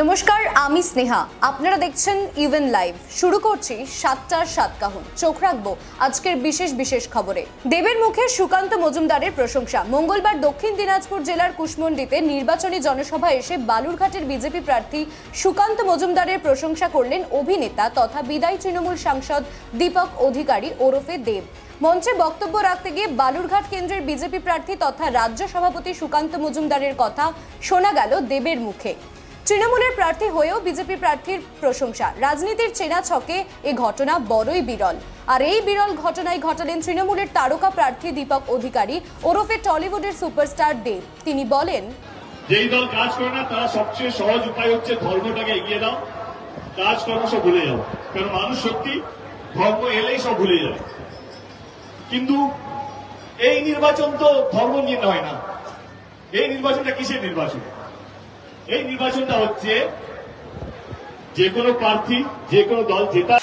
নমস্কার, আমি স্নেহা। আপনারা দেখছেন ইভেন লাইভ শুরু করছি সাতটার সাত কাহন। চোখ রাখব আজকের বিশেষ বিশেষ খবরে। দেবের মুখে সুকান্ত মজুমদারের প্রশংসা। মঙ্গলবার দক্ষিণ দিনাজপুর জেলার কুশমন্ডিতে নির্বাচনী জনসভা এসে বালুরঘাটের বিজেপি প্রার্থী সুকান্ত মজুমদারের প্রশংসা করলেন অভিনেতা তথা বিদায়ী তৃণমূল সাংসদ দীপক অধিকারী ওরফে দেব। মঞ্চে বক্তব্য রাখতে গিয়ে বালুরঘাট কেন্দ্রের বিজেপি প্রার্থী তথা রাজ্য সভাপতি সুকান্ত মজুমদারের কথা শোনা গেল দেবের মুখে। তৃণমূলের প্রার্থী হয়েও বিজেপি প্রার্থীর প্রশংসা। রাজনীতির চেনা ছকে এ ঘটনা বড়ই বিরল। আর এই বিরল ঘটনায় ঘটালেন তৃণমূলের তারকা প্রার্থী দীপক অধিকারী, ওরফে টলিউডের সুপারস্টার দেব। তিনি বলেন, যেই দল কাজ করে না, তারা সবচেয়ে সহজ উপায় হচ্ছে ধর্মটাকে এগিয়ে দাও। কাজ কর্ম সব ভুলে যাও। কারণ মানুষ সত্যি ধর্ম এলেই সব ভুলে যায়। কিন্তু এই নির্বাচন তো ধর্ম নিয়ে নয় না। এই নির্বাচনটা কিসের নির্বাচন? এই নির্বাচনটা হচ্ছে যে কোনো প্রার্থী যে কোনো দল জেতা